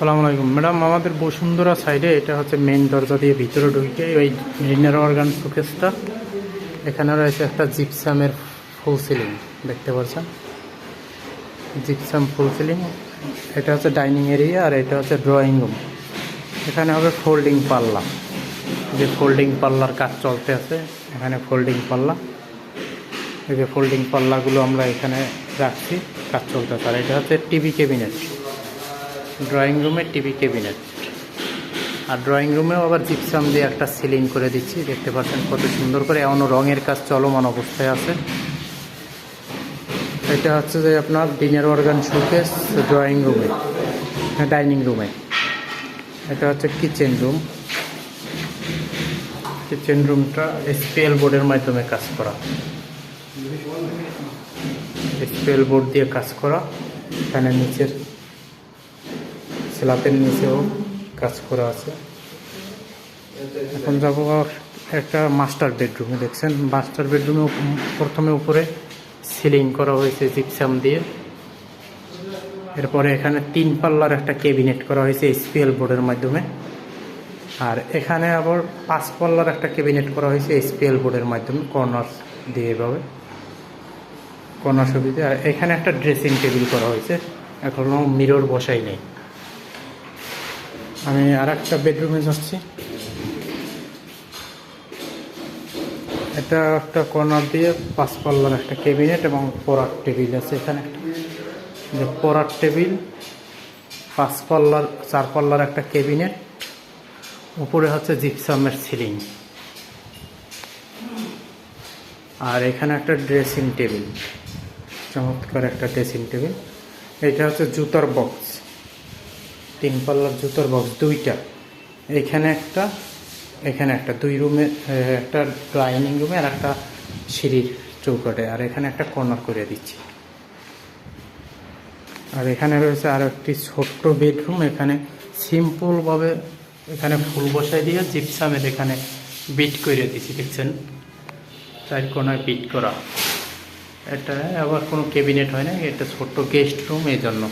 আসসালামু আলাইকুম। ম্যাডাম, আমাদের বসুন্ধরা সাইডে এটা হচ্ছে মেইন দরজা দিয়ে ভিতরে ঢুকে ওই ডিনার অর্গান শোকেসটা। এখানে রয়েছে একটা জিপসামের ফুল সিলিং দেখতে পাচ্ছেন? জিপসাম ফুল সিলিং এটা হচ্ছে ডাইনিং এরিয়া আর এটা হচ্ছে ড্রয়িং রুম এখানে হবে ফোল্ডিং পাল্লা। যে ফোল্ডিং পাল্লার কাজ চলতে আছে, এখানে ফোল্ডিং পাল্লা। এই যে ফোল্ডিং পাল্লাগুলো আমরা এখানে রাখছি, কাজ চলতে আছে। আর এটা হচ্ছে টিভি ক্যাবিনেট ড্রয়িং রুমে টিভি ক্যাবিনেট আর ড্রয়িং রুমেও আবার জিপসাম দিয়ে একটা সিলিং করে দিচ্ছি। দেখতে পাচ্ছেন কত সুন্দর করে এমন রঙের কাজ চলমান অবস্থায় আছে। এটা হচ্ছে যে আপনার dinner organ showcase drawing room dining room এটা হচ্ছে কিচেন রুম কিচেন রুমটা স্পেল বোর্ডের মাধ্যমে কাজ করা। স্পেল বোর্ড দিয়ে কাজ করা। এখানে নিচের স্ল্যাপের নিচেও কাজ করা আছে। এখন যাব একটা মাস্টার বেডরুমে দেখছেন? মাস্টার বেডরুমে প্রথমে উপরে সিলিং করা হয়েছে জিপসাম দিয়ে। এরপরে এখানে তিন পাল্লার একটা ক্যাবিনেট করা হয়েছে এসপিএল বোর্ডের মাধ্যমে। আর এখানে আবার পাঁচ পাল্লার একটা ক্যাবিনেট করা হয়েছে এসপিএল বোর্ডের মাধ্যমে কর্নার দিয়ে এভাবে। কর্নার সুবিধা আর এখানে একটা ড্রেসিং টেবিল করা হয়েছে। এখনও মিরর বসাই নেই। আমি আর একটা বেডরুমে যাচ্ছি। এটা একটা কর্নার দিয়ে পাঁচ পাল্লার একটা ক্যাবিনেট এবং পড়ার টেবিল আছে এখানে একটা। যে পড়ার টেবিল পাঁচ পাল্লার চার পাল্লার একটা ক্যাবিনেট উপরে হচ্ছে জিপসামের সিলিং আর এখানে একটা ড্রেসিং টেবিল চমৎকার একটা ড্রেসিং টেবিল এটা হচ্ছে জুতার বক্স তিন পাল্লার জুতোর বক্স দুইটা। এখানে একটা এখানে একটা দুই রুমে একটা ডাইনিং রুমে আর একটা সিঁড়ির চৌকাটে। আর এখানে একটা কর্নার করে দিচ্ছি। আর এখানে রয়েছে আর একটি ছোট্ট বেডরুম এখানে সিম্পলভাবে এখানে ফুল বসাই দিয়ে জিপসামের এখানে বিট করে দিচ্ছি, দেখছেন? চার কোনায় বিট করা। এটা আবার কোনো ক্যাবিনেট হয় না, এটা ছোট্ট গেস্ট রুম এই জন্য